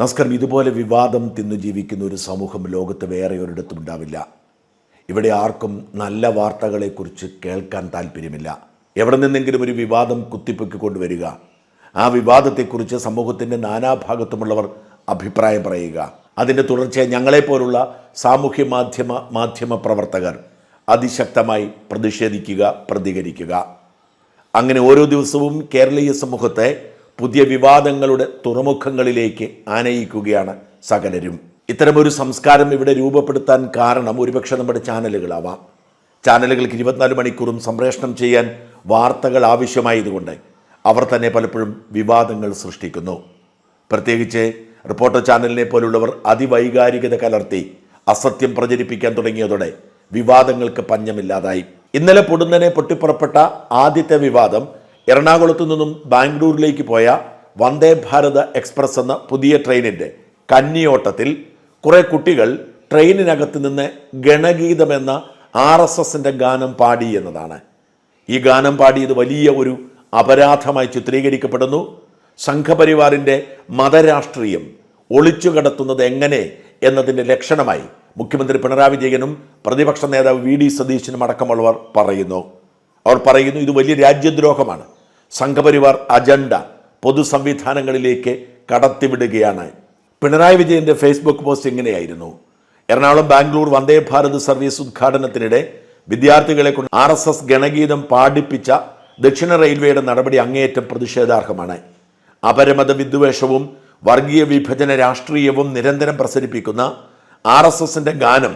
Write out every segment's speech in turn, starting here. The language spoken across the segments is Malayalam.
നമസ്കാരം ഇതുപോലെ വിവാദം തിന്നു ജീവിക്കുന്ന ഒരു സമൂഹം ലോകത്ത് വേറെ ഒരിടത്തും ഉണ്ടാവില്ല. ഇവിടെ ആർക്കും നല്ല വാർത്തകളെക്കുറിച്ച് കേൾക്കാൻ താല്പര്യമില്ല. എവിടെ നിന്നെങ്കിലും ഒരു വിവാദം കുത്തിപ്പൊക്കി കൊണ്ടുവരിക. ആ വിവാദത്തെക്കുറിച്ച് സമൂഹത്തിന്റെ നാനാഭാഗത്തുമുള്ളവർ അഭിപ്രായം പറയുക. അതിന്റെ തുടർച്ചയായി ഞങ്ങളെപ്പോലുള്ള സാമൂഹ്യ മാധ്യമ മാധ്യമ പ്രവർത്തകർ അതിശക്തമായി പ്രതിഷേധിക്കുക പ്രതികരിക്കുക. അങ്ങനെ ഓരോ ദിവസവും കേരളീയ സമൂഹത്തെ പുതിയ വിവാദങ്ങളുടെ തുറമുഖങ്ങളിലേക്ക് ആനയിക്കുകയാണ് സകലരും. ഇത്തരമൊരു സംസ്കാരം ഇവിടെ രൂപപ്പെടുത്താൻ കാരണം ഒരുപക്ഷെ നമ്മുടെ ചാനലുകളാവാം. ചാനലുകൾക്ക് ഇരുപത്തിനാല് മണിക്കൂറും സംപ്രേഷണം ചെയ്യാൻ വാർത്തകൾ ആവശ്യമായതുകൊണ്ട് അവർ തന്നെ പലപ്പോഴും വിവാദങ്ങൾ സൃഷ്ടിക്കുന്നു. പ്രത്യേകിച്ച് റിപ്പോർട്ടർ ചാനലിനെ പോലുള്ളവർ അതിവൈകാരികത കലർത്തി അസത്യം പ്രചരിപ്പിക്കാൻ തുടങ്ങിയതോടെ വിവാദങ്ങൾക്ക് പഞ്ഞമില്ലാതായി. ഇന്നലെ പൊടുന്നനെ പൊട്ടിപ്പുറപ്പെട്ട ആദ്യത്തെ വിവാദം എറണാകുളത്തു നിന്നും ബാംഗ്ലൂരിലേക്ക് പോയ വന്ദേ ഭാരത് എക്സ്പ്രസ് എന്ന പുതിയ ട്രെയിനിന്റെ കന്നിയോട്ടത്തിൽ കുറേ കുട്ടികൾ ട്രെയിനിനകത്ത് നിന്ന് ഗണഗീതമെന്ന ആർ എസ് എസിന്റെ ഗാനം പാടി എന്നതാണ്. ഈ ഗാനം പാടിയത് വലിയ ഒരു അപരാധമായി ചിത്രീകരിക്കപ്പെടുന്നു. സംഘപരിവാറിന്റെ മതരാഷ്ട്രീയം ഒളിച്ചു കടത്തുന്നത് എങ്ങനെ എന്നതിന്റെ ലക്ഷണമായി മുഖ്യമന്ത്രി പിണറായി വിജയനും പ്രതിപക്ഷ നേതാവ് വി ഡി സതീശനും അടക്കമുള്ളവർ പറയുന്നു. അവർ പറയുന്നു ഇത് വലിയ രാജ്യദ്രോഹമാണ്. സംഘപരിവാർ അജണ്ട പൊതുസംവിധാനങ്ങളിലേക്ക് കടത്തിവിടുകയാണ്. പിണറായി വിജയന്റെ ഫേസ്ബുക്ക് പോസ്റ്റ് ഇങ്ങനെയായിരുന്നു എറണാകുളം ബാംഗ്ലൂർ വന്ദേ ഭാരത് സർവീസ് ഉദ്ഘാടനത്തിനിടെ വിദ്യാർത്ഥികളെ കൊണ്ട് ആർ എസ് എസ് ഗണഗീതം പാടിപ്പിച്ച ദക്ഷിണ റെയിൽവേയുടെ നടപടി അങ്ങേയറ്റം പ്രതിഷേധാർഹമാണ്. അപരമത വിദ്വേഷവും വർഗീയ വിഭജന രാഷ്ട്രീയവും നിരന്തരം പ്രസരിപ്പിക്കുന്ന ആർ എസ് എസിന്റെ ഗാനം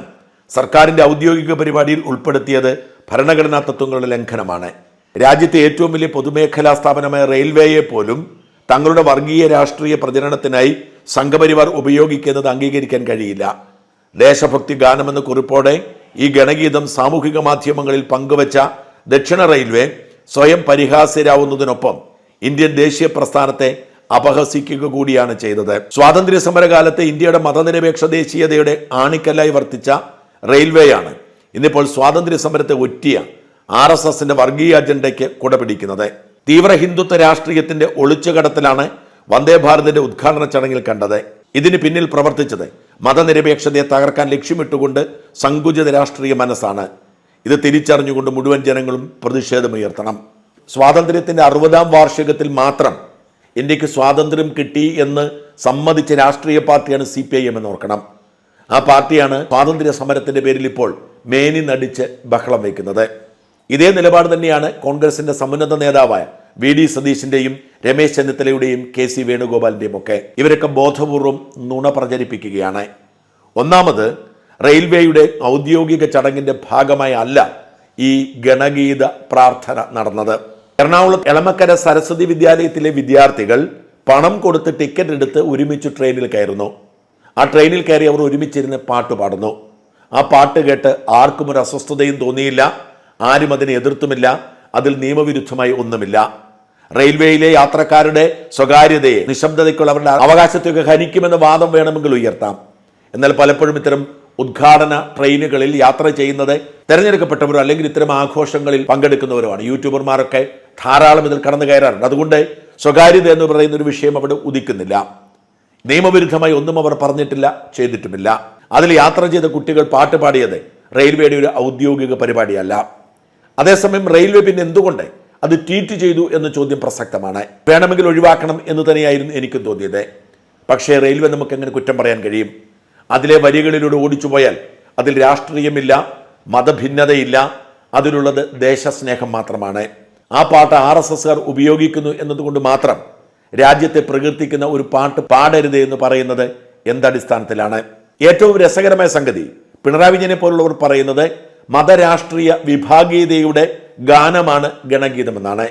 സർക്കാരിന്റെ ഔദ്യോഗിക പരിപാടിയിൽ ഉൾപ്പെടുത്തിയത് ഭരണഘടനാ തത്വങ്ങളുടെ ലംഘനമാണ്. രാജ്യത്തെ ഏറ്റവും വലിയ പൊതുമേഖലാ സ്ഥാപനമായ റെയിൽവേയെ പോലും തങ്ങളുടെ വർഗീയ രാഷ്ട്രീയ പ്രചരണത്തിനായി സംഘപരിവാർ ഉപയോഗിക്കുന്നത് അംഗീകരിക്കാൻ കഴിയില്ല. ദേശഭക്തി ഗാനമെന്ന കുറിപ്പോടെ ഈ ഗണഗീതം സാമൂഹിക മാധ്യമങ്ങളിൽ പങ്കുവച്ച ദക്ഷിണ റെയിൽവേ സ്വയം പരിഹാസ്യരാവുന്നതിനൊപ്പം ഇന്ത്യൻ ദേശീയ പ്രസ്ഥാനത്തെ അപഹസിക്കുക കൂടിയാണ് ചെയ്തത്. സ്വാതന്ത്ര്യ സമരകാലത്ത് ഇന്ത്യയുടെ മതനിരപേക്ഷ ദേശീയതയുടെ ആണിക്കല്ലായി വർത്തിച്ച റെയിൽവേയാണ്. ഇന്നിപ്പോൾ സ്വാതന്ത്ര്യ സമരത്തെ ഒറ്റിയ ആർ എസ് എസിന്റെ വർഗീയ അജണ്ടയ്ക്ക് കുടപിടിക്കുന്നത് തീവ്ര ഹിന്ദുത്വ രാഷ്ട്രീയത്തിന്റെ ഒളിച്ചുകടത്തിലാണ് വന്ദേ ഭാരതിന്റെ ഉദ്ഘാടന ചടങ്ങിൽ കണ്ടത്. ഇതിന് പിന്നിൽ പ്രവർത്തിച്ചത് മതനിരപേക്ഷതയെ തകർക്കാൻ ലക്ഷ്യമിട്ടുകൊണ്ട് സങ്കുചിത രാഷ്ട്രീയ മനസ്സാണ്. ഇത് തിരിച്ചറിഞ്ഞുകൊണ്ട് മുഴുവൻ ജനങ്ങളും പ്രതിഷേധമുയർത്തണം. സ്വാതന്ത്ര്യത്തിന്റെ അറുപതാം വാർഷികത്തിൽ മാത്രം ഇന്ത്യയ്ക്ക് സ്വാതന്ത്ര്യം കിട്ടി എന്ന് സമ്മതിച്ച രാഷ്ട്രീയ പാർട്ടിയാണ് സി പി ഐ എം എന്നോർക്കണം. ആ പാർട്ടിയാണ് സ്വാതന്ത്ര്യ സമരത്തിന്റെ പേരിൽ ഇപ്പോൾ മേനി നടിച്ച് ബഹളം വയ്ക്കുന്നത്. ഇതേ നിലപാട് തന്നെയാണ് കോൺഗ്രസിന്റെ സമുന്നത നേതാവായ വി ഡി സതീശിന്റെയും രമേശ് ചെന്നിത്തലയുടെയും കെ സി വേണുഗോപാലിന്റെയും ഒക്കെ ഇവരൊക്കെ ബോധപൂർവം നുണ പ്രചരിപ്പിക്കുകയാണ്. ഒന്നാമത് റെയിൽവേയുടെ ഔദ്യോഗിക ചടങ്ങിന്റെ ഭാഗമായി അല്ല ഈ ഗണഗീത പ്രാർത്ഥന നടന്നത്. എറണാകുളം എളമക്കര സരസ്വതി വിദ്യാലയത്തിലെ വിദ്യാർത്ഥികൾ പണം കൊടുത്ത് ടിക്കറ്റ് എടുത്ത് ഒരുമിച്ച് ട്രെയിനിൽ കയറുന്നു. ആ ട്രെയിനിൽ കയറി അവർ ഒരുമിച്ചിരുന്ന് പാട്ട് പാടുന്നു. ആ പാട്ട് കേട്ട് ആർക്കും ഒരു അസ്വസ്ഥതയും തോന്നിയില്ല. ആരും അതിനെ എതിർത്തുമില്ല അതിൽ നിയമവിരുദ്ധമായി ഒന്നുമില്ല. റെയിൽവേയിലെ യാത്രക്കാരുടെ സ്വകാര്യതയെ നിശബ്ദതയ്ക്കുള്ള അവരുടെ അവകാശത്തെയൊക്കെ ഹനിക്കുമെന്ന വാദം വേണമെങ്കിൽ ഉയർത്താം. എന്നാൽ പലപ്പോഴും ഇത്തരം ഉദ്ഘാടന ട്രെയിനുകളിൽ യാത്ര ചെയ്യുന്നത് തിരഞ്ഞെടുക്കപ്പെട്ടവരോ അല്ലെങ്കിൽ ഇത്തരം ആഘോഷങ്ങളിൽ പങ്കെടുക്കുന്നവരുമാണ് യൂട്യൂബർമാരൊക്കെ ധാരാളം ഇതിൽ കടന്നു കയറാറുണ്ട്. അതുകൊണ്ട് സ്വകാര്യത എന്ന് പറയുന്ന ഒരു വിഷയം അവിടെ ഉദിക്കുന്നില്ല. നിയമവിരുദ്ധമായി ഒന്നും അവർ പറഞ്ഞിട്ടില്ല ചെയ്തിട്ടുമില്ല. അതിൽ യാത്ര ചെയ്ത കുട്ടികൾ പാട്ട് പാടിയത് റെയിൽവേയുടെ ഒരു ഔദ്യോഗിക പരിപാടിയല്ല. അതേസമയം റെയിൽവേ പിന്നെ എന്തുകൊണ്ട് അത് ട്വീറ്റ് ചെയ്തു എന്ന ചോദ്യം പ്രസക്തമാണ്. വേണമെങ്കിൽ ഒഴിവാക്കണം എന്ന് തന്നെയായിരുന്നു എനിക്കും തോന്നിയത്. പക്ഷേ റെയിൽവേ നമുക്ക് എങ്ങനെ കുറ്റം പറയാൻ കഴിയും? അതിലെ വരികളിലൂടെ ഓടിച്ചു പോയാൽ അതിൽ രാഷ്ട്രീയമില്ല മതഭിന്നതയില്ല അതിലുള്ളത് ദേശസ്നേഹം മാത്രമാണ്. ആ പാട്ട് ആർ എസ് എസ്കാർ ഉപയോഗിക്കുന്നു എന്നതുകൊണ്ട് മാത്രം രാജ്യത്തെ പ്രകീർത്തിക്കുന്ന ഒരു പാട്ട് പാടരുത് എന്ന് പറയുന്നത് എന്തടിസ്ഥാനത്തിലാണ്? ഏറ്റവും രസകരമായ സംഗതി പിണറായി വിജയനെ പോലുള്ളവർ പറയുന്നത് മതരാഷ്ട്രീയ വിഭാഗീയതയുടെ ഗാനമാണ് ഗണഗീതമെന്നാണ്.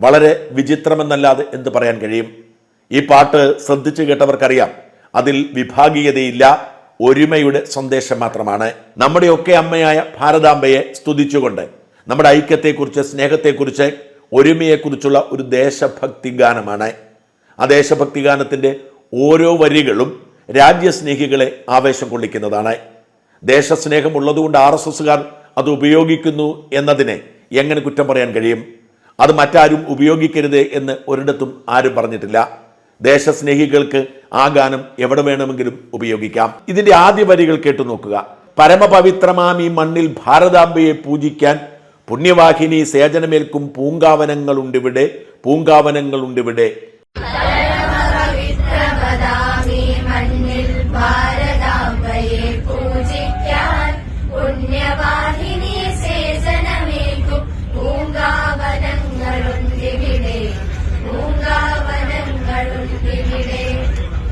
വളരെ വിചിത്രമെന്നല്ലാതെ എന്ത് പറയാൻ കഴിയും? ഈ പാട്ട് ശ്രദ്ധിച്ചു കേട്ടവർക്കറിയാം. അതിൽ വിഭാഗീയതയില്ല ഒരുമയുടെ സന്ദേശം മാത്രമാണ്. നമ്മുടെയൊക്കെ അമ്മയായ ഭാരതാംബയെ സ്തുതിച്ചുകൊണ്ട് നമ്മുടെ ഐക്യത്തെക്കുറിച്ച് സ്നേഹത്തെക്കുറിച്ച് ഒരുമയെക്കുറിച്ചുള്ള ഒരു ദേശഭക്തി ഗാനമാണ്. ആ ദേശഭക്തി ഗാനത്തിന്റെ ഓരോ വരികളും രാജ്യസ്നേഹികളെ ആവേശം കൊള്ളിക്കുന്നതാണ്. ദേശസ്നേഹം ഉള്ളതുകൊണ്ട് ആർ എസ് എസ്സുകാർ അത് ഉപയോഗിക്കുന്നു എന്നതിനെ എങ്ങനെ കുറ്റം പറയാൻ കഴിയും? അത് മറ്റാരും ഉപയോഗിക്കരുത് എന്ന് ഒരിടത്തും ആരും പറഞ്ഞിട്ടില്ല. ദേശസ്നേഹികൾക്ക് ആ ഗാനം എവിടെ വേണമെങ്കിലും ഉപയോഗിക്കാം. ഇതിന്റെ ആദ്യ വരികൾ കേട്ടു നോക്കുക. പരമപവിത്രമാം ഈ മണ്ണിൽ ഭാരതാംബയെ പൂജിക്കാൻ പുണ്യവാഹിനി സേചനമേൽക്കും പൂങ്കാവനങ്ങളുണ്ടിവിടെ പൂങ്കാവനങ്ങളുണ്ടിവിടെ.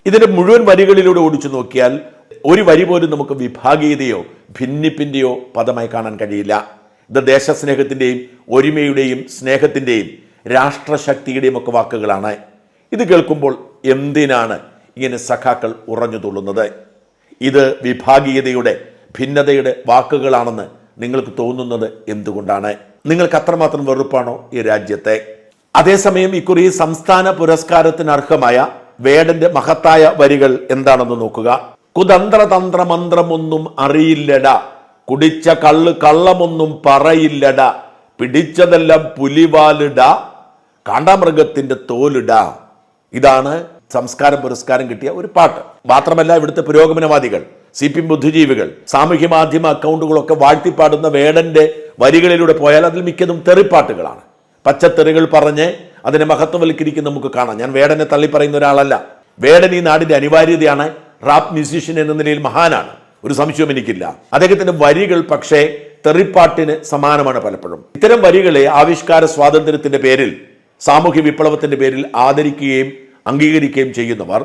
ഇതിന്റെ മുഴുവൻ വരികളിലൂടെ ഓടിച്ചു നോക്കിയാൽ ഒരു വരി പോലും നമുക്ക് വിഭാഗീയതയോ ഭിന്നിപ്പിന്റെയോ പദമായി കാണാൻ കഴിയില്ല. ഇത് ദേശസ്നേഹത്തിന്റെയും ഒരുമയുടെയും സ്നേഹത്തിന്റെയും രാഷ്ട്രശക്തിയുടെയും ഒക്കെ വാക്കുകളാണ്. ഇത് കേൾക്കുമ്പോൾ എന്തിനാണ് ഇങ്ങനെ സഖാക്കൾ ഉറഞ്ഞു തുള്ളുന്നത്? ഇത് വിഭാഗീയതയുടെ ഭിന്നതയുടെ വാക്കുകളാണെന്ന് നിങ്ങൾക്ക് തോന്നുന്നത് എന്തുകൊണ്ടാണ്? നിങ്ങൾക്ക് അത്രമാത്രം വെറുപ്പാണോ ഈ രാജ്യത്തെ? അതേസമയം ഇക്കുറി സംസ്ഥാന പുരസ്കാരത്തിന് അർഹമായ വേടന്റെ മഹത്തായ വരികൾ എന്താണെന്ന് നോക്കുക. കുതന്ത്ര തന്ത്ര മന്ത്രമൊന്നും അറിയില്ലട. കുടിച്ച കള്ള് കള്ളമൊന്നും പറയില്ലട. പിടിച്ചതെല്ലാം പുലിവാലിട. കാണ്ടാമൃഗത്തിന്റെ തോലിട. ഇതാണ് സംസ്കാരം പുരസ്കാരം കിട്ടിയ ഒരു പാട്ട്. മാത്രമല്ല ഇവിടുത്തെ പുരോഗമനവാദികൾ സി പി ബുദ്ധിജീവികൾ സാമൂഹ്യ മാധ്യമ അക്കൗണ്ടുകളൊക്കെ വാഴ്ത്തിപ്പാടുന്ന വേടന്റെ വരികളിലൂടെ പോയാൽ അതിൽ മിക്കതും തെറിപ്പാട്ടുകളാണ്. പച്ചത്തെറികൾ പറഞ്ഞ് അതിനെ മഹത്വവൽക്കരിക്കുന്ന നമുക്ക് കാണാം. ഞാൻ വേടനെ തള്ളി പറയുന്ന ഒരാളല്ല. വേടൻ ഈ നാടിന്റെ അനിവാര്യതയാണ്. റാപ്പ് മ്യൂസീഷ്യൻ എന്ന നിലയിൽ മഹാനാണ്. ഒരു സംശയവും എനിക്കില്ല. അദ്ദേഹത്തിന്റെ വരികൾ പക്ഷേ തെറിപ്പാട്ടിന് സമാനമാണ് പലപ്പോഴും. ഇത്തരം വരികളെ ആവിഷ്കാര സ്വാതന്ത്ര്യത്തിന്റെ പേരിൽ സാമൂഹ്യ വിപ്ലവത്തിന്റെ പേരിൽ ആദരിക്കുകയും അംഗീകരിക്കുകയും ചെയ്യുന്നവർ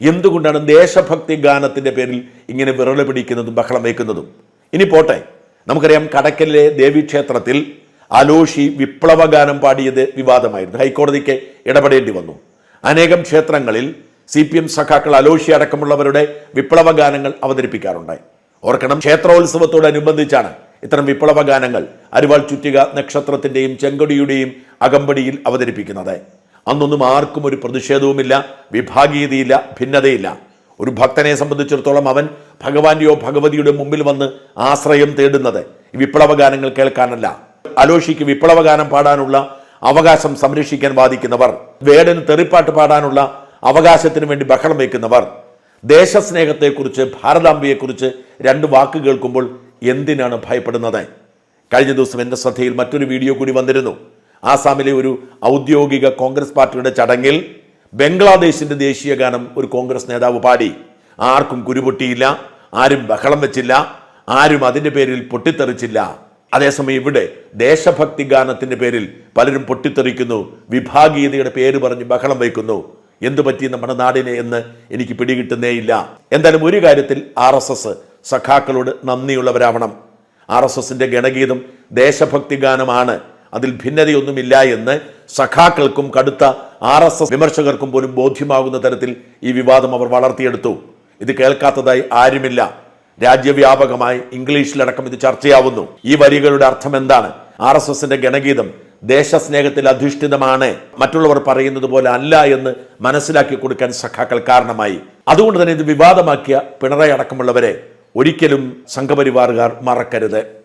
എന്തുകൊണ്ടാണ് ദേശഭക്തി ഗാനത്തിന്റെ പേരിൽ ഇങ്ങനെ വിരള പിടിക്കുന്നതും ബഹളം വയ്ക്കുന്നതും? ഇനി പോട്ടെ. നമുക്കറിയാം കടക്കലിലെ ദേവീക്ഷേത്രത്തിൽ അലോഷി വിപ്ലവഗാനം പാടിയത് വിവാദമായിരുന്നു. ഹൈക്കോടതിക്ക് ഇടപെടേണ്ടി വന്നു. അനേകം ക്ഷേത്രങ്ങളിൽ സി പി എം സഖാക്കൾ അലോഷി അടക്കമുള്ളവരുടെ വിപ്ലവ ഗാനങ്ങൾ അവതരിപ്പിക്കാറുണ്ടായി. ഓർക്കണം ക്ഷേത്രോത്സവത്തോടനുബന്ധിച്ചാണ് ഇത്തരം വിപ്ലവഗാനങ്ങൾ അരിവാൾ ചുറ്റിക നക്ഷത്രത്തിന്റെയും ചെങ്കൊടിയുടെയും അകമ്പടിയിൽ അവതരിപ്പിക്കുന്നത്. അന്നൊന്നും ആർക്കും ഒരു പ്രതിഷേധവുമില്ല വിഭാഗീയതയില്ല ഭിന്നതയില്ല. ഒരു ഭക്തനെ സംബന്ധിച്ചിടത്തോളം അവൻ ഭഗവാന്റെയോ ഭഗവതിയുടെ മുമ്പിൽ വന്ന് ആശ്രയം തേടുന്നത് ഈ വിപ്ലവഗാനങ്ങൾ കേൾക്കാനല്ല. അലോഷിക്ക് വിപ്ലവഗാനം പാടാനുള്ള അവകാശം സംരക്ഷിക്കാൻ വാദിക്കുന്നവർ വേടന് തെറിപ്പാട്ട് പാടാനുള്ള അവകാശത്തിന് വേണ്ടി ബഹളം വയ്ക്കുന്നവർ ദേശസ്നേഹത്തെക്കുറിച്ച് ഭാരതാംബയെക്കുറിച്ച് രണ്ട് വാക്ക് കേൾക്കുമ്പോൾ എന്തിനാണ് ഭയപ്പെടുന്നത്? കഴിഞ്ഞ ദിവസം എന്റെ ശ്രദ്ധയിൽ മറ്റൊരു വീഡിയോ കൂടി വന്നിരുന്നു. ആസാമിലെ ഒരു ഔദ്യോഗിക കോൺഗ്രസ് പാർട്ടിയുടെ ചടങ്ങിൽ ബംഗ്ലാദേശിന്റെ ദേശീയ ഗാനം ഒരു കോൺഗ്രസ് നേതാവ് പാടി. ആർക്കും കുരുപൊട്ടിയില്ല ആരും ബഹളം വെച്ചില്ല ആരും അതിന്റെ പേരിൽ പൊട്ടിത്തെറിച്ചില്ല. അതേസമയം ഇവിടെ ദേശഭക്തി ഗാനത്തിന്റെ പേരിൽ പലരും പൊട്ടിത്തെറിക്കുന്നു. വിഭാഗീയതയുടെ പേര് പറഞ്ഞ് ബഹളം വയ്ക്കുന്നു. എന്തു പറ്റി നമ്മുടെ നാടിനെ എന്ന് എനിക്ക് പിടികിട്ടുന്നേയില്ല. എന്തായാലും ഒരു കാര്യത്തിൽ ആർ എസ് എസ് സഖാക്കളോട് നന്ദിയുള്ളവരാവണം. ആർ എസ് എസിന്റെ ഗണഗീതം ദേശഭക്തി ഗാനമാണ്. അതിൽ ഭിന്നതയൊന്നുമില്ല എന്ന് സഖാക്കൾക്കും കടുത്ത ആർ എസ് എസ് വിമർശകർക്കും പോലും ബോധ്യമാകുന്ന തരത്തിൽ ഈ വിവാദം അവർ വളർത്തിയെടുത്തു. ഇത് കേൾക്കാത്തതായി ആരുമില്ല. രാജ്യവ്യാപകമായി ഇംഗ്ലീഷിലടക്കം ഇത് ചർച്ചയാവുന്നു. ഈ വരികളുടെ അർത്ഥം എന്താണ് ആർ എസ് എസിന്റെ ഗണഗീതം ദേശസ്നേഹത്തിൽ അധിഷ്ഠിതമാണ്. മറ്റുള്ളവർ പറയുന്നത് പോലെ അല്ല എന്ന് മനസ്സിലാക്കി കൊടുക്കാൻ സഖാക്കൾ കാരണമായി. അതുകൊണ്ട് തന്നെ ഇത് വിവാദമാക്കിയ പിണറായി അടക്കമുള്ളവരെ ഒരിക്കലും സംഘപരിവാറുകാർ മറക്കരുത്.